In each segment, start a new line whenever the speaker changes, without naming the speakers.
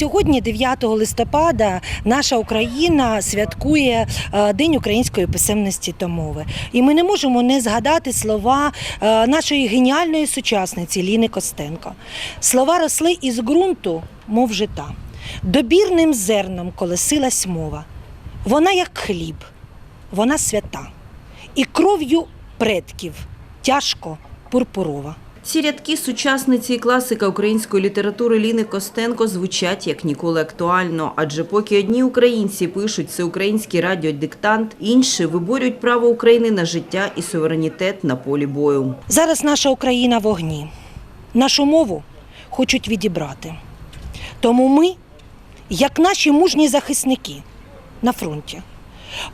сьогодні, 9 листопада, наша Україна святкує е, День української писемності та мови. І ми не можемо не згадати слова е, нашої геніальної сучасниці Ліни Костенко. Слова росли із ґрунту, мов жита. Добірним зерном колесилась мова. Вона як хліб, вона свята. І кров'ю предків тяжко пурпурова.
Ці рядки сучасниці і класика української літератури Ліни Костенко звучать як ніколи актуально. Адже поки одні українці пишуть всеукраїнський радіодиктант, інші виборюють право України на життя і суверенітет на полі бою.
Зараз наша Україна в огні. Нашу мову хочуть відібрати. Тому ми, як наші мужні захисники на фронті,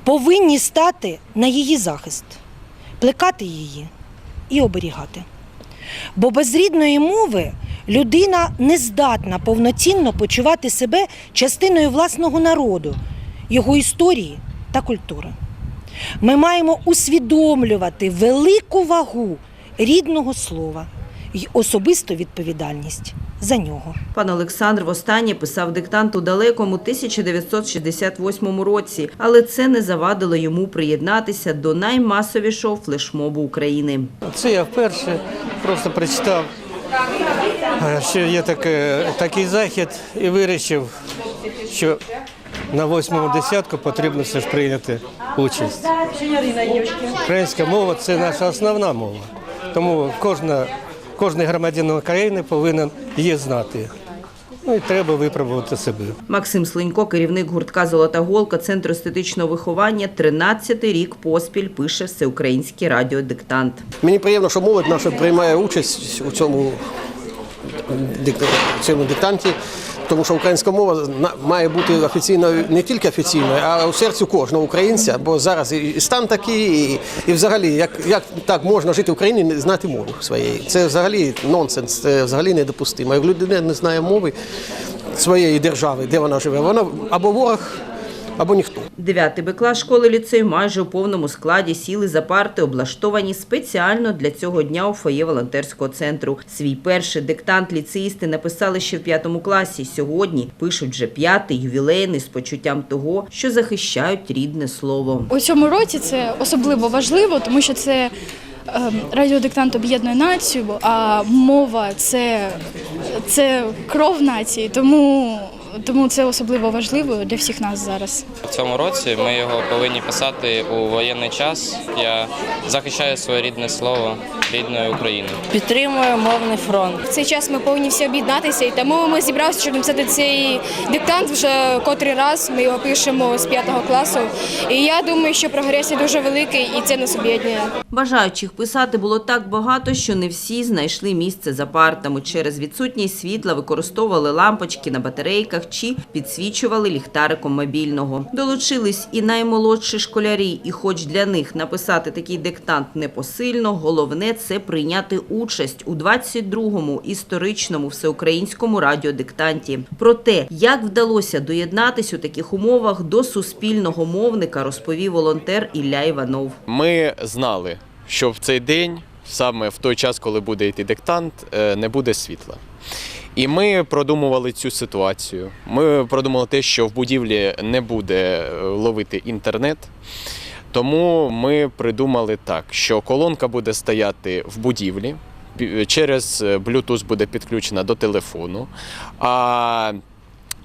повинні стати на її захист, плекати її і оберігати. Бо без рідної мови людина не здатна повноцінно почувати себе частиною власного народу, його історії та культури. Ми маємо усвідомлювати велику вагу рідного слова і особисту відповідальність за нього.
Пан Олександр востаннє писав диктант у далекому 1968 році, але це не завадило йому приєднатися до наймасовішого флешмобу України.
Це я вперше просто прочитав, е, що є таке, такий захід, і вирішив, що на восьмому десятку потрібно все ж прийняти участь. Українська мова це наша основна мова. Тому кожна, кожен громадянин України повинен її знати. Ну і треба випробувати себе.
Максим Слинько, керівник гуртка Золота голка Центру естетичного виховання, 13-й рік поспіль пише всеукраїнський радіодиктант.
Мені приємно, що молодь наша приймає участь у цьому, цьому диктанті, тому що українська мова має бути офіційною не тільки офіційною, а у серцю кожного українця. Бо зараз і стан такий, і, і взагалі, як, як так можна жити в Україні, не знати мову своєї. Це взагалі нонсенс, це взагалі недопустимо. Як людина не знає мови своєї держави, де вона живе, вона або ворог, або ніхто.
Дев'ятий Б клас школи ліцею майже у повному складі сіли за парти, облаштовані спеціально для цього дня у фоє волонтерського центру. Свій перший диктант ліцеїсти написали ще в п'ятому класі. Сьогодні пишуть вже п'ятий ювілейний з почуттям того, що захищають рідне слово.
У цьому році це особливо важливо, тому що це ем, радіодиктант об'єднує націю, а мова це, це кров нації, тому, тому це особливо важливо для всіх нас зараз.
В цьому році ми його повинні писати у воєнний час. Я захищаю своє рідне слово рідної України.
Підтримую мовний фронт.
В цей час ми повинні всі об'єднатися, і тому ми зібралися, щоб написати цей диктант вже котрий раз. Ми його пишемо з п'ятого класу. І я думаю, що прогрес дуже великий, і це нас об'єднує.
Бажаючих писати було так багато, що не всі знайшли місце за партами. Через відсутність світла використовували лампочки на батарейках чи підсвічували ліхтариком мобільного. Долучились і наймолодші школярі, і хоч для них написати такий диктант непосильно, головне це прийняти участь у 22-му історичному всеукраїнському радіодиктанті. Про те, як вдалося доєднатись у таких умовах до суспільного мовника, розповів волонтер Ілля Іванов.
Ми знали, що в цей день, саме в той час, коли буде йти диктант, е, не буде світла. І ми продумували цю ситуацію. Ми продумали те, що в будівлі не буде е, ловити інтернет. Тому ми придумали так, що колонка буде стояти в будівлі, через е, Bluetooth буде підключена до телефону. А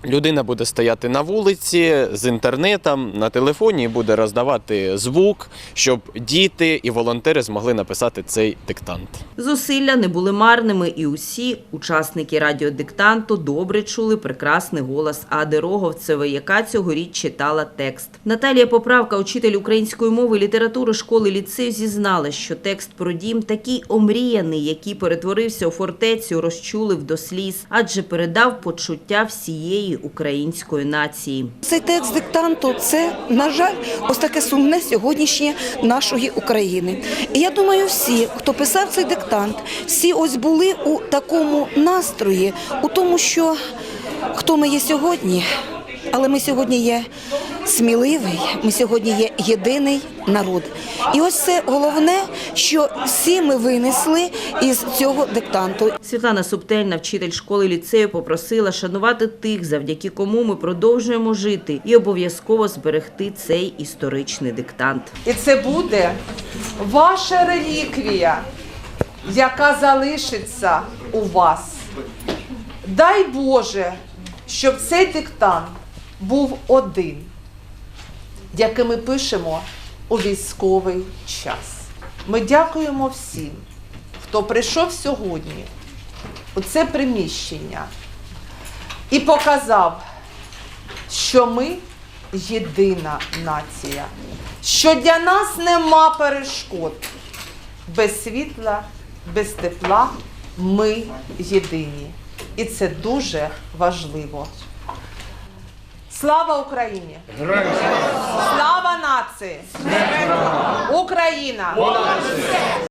Людина буде стояти на вулиці з інтернетом на телефоні і буде роздавати звук, щоб діти і волонтери змогли написати цей диктант.
Зусилля не були марними, і усі учасники радіодиктанту добре чули прекрасний голос Ади Роговцевої, яка цьогоріч читала текст. Наталія Поправка, учитель української мови і літератури школи ліцею, зізналась, що текст про дім такий омріяний, який перетворився у фортецю, розчулив до сліз, адже передав почуття всієї української нації.
Цей текст диктанту це, на жаль, ось таке сумне сьогоднішнє нашої України. І я думаю, всі, хто писав цей диктант, всі ось були у такому настрої, у тому, що хто ми є сьогодні, але ми сьогодні є сміливий. Ми сьогодні є єдиний народ. І ось це головне, що всі ми винесли із цього диктанту.
Світлана Субтельна, вчитель школи ліцею, попросила шанувати тих, завдяки кому ми продовжуємо жити, і обов'язково зберегти цей історичний диктант.
І це буде ваша реліквія, яка залишиться у вас. Дай Боже, щоб цей диктант був один, який ми пишемо у військовий час. Ми дякуємо всім, хто прийшов сьогодні у це приміщення і показав, що ми єдина нація, що для нас нема перешкод. Без світла, без тепла ми єдині. І це дуже важливо. Слава Україні! Слава нації! Україна!